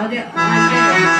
好的这然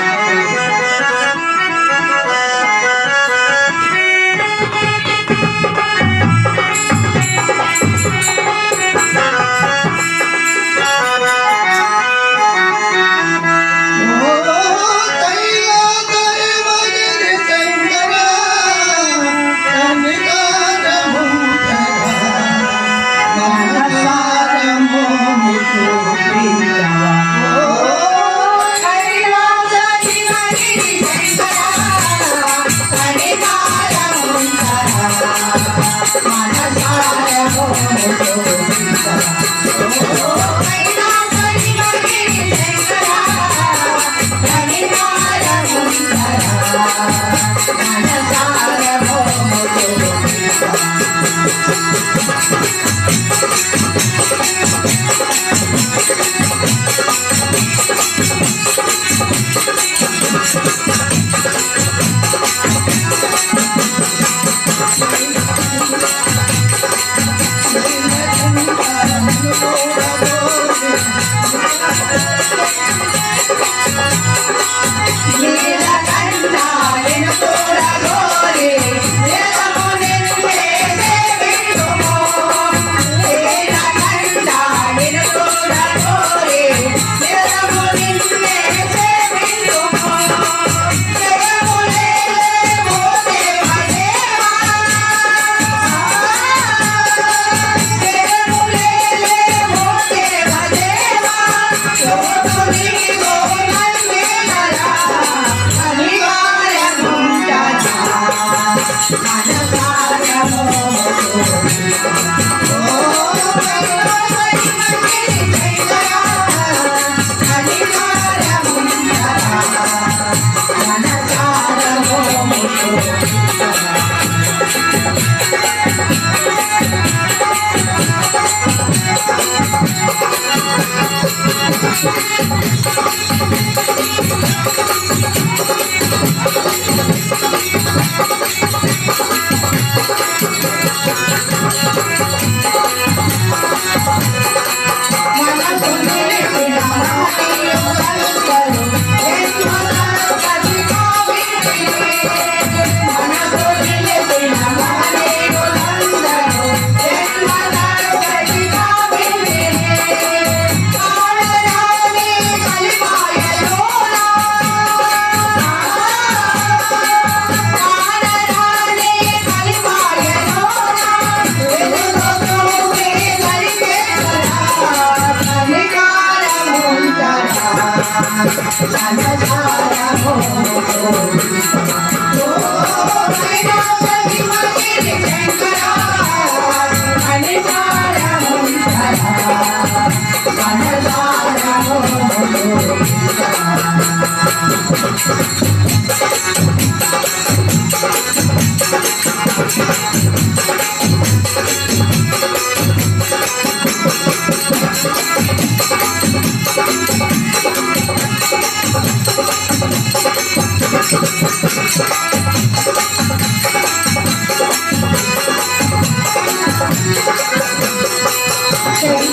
Thank you.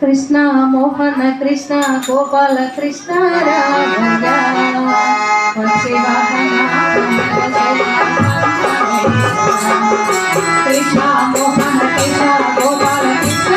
Krishna Mohan Krishna Gopal Krishna Krishna Mohan Krishna Gopal Krishna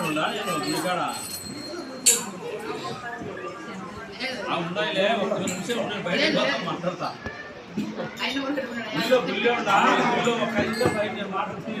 ఉందా ఒక నిమిషం ఉండే బయట మాట్లాడతా ఇంట్లో బిల్లు ఉండా ఇంట్లో ఒక ఐదు బయట మాట్లాడుతుంది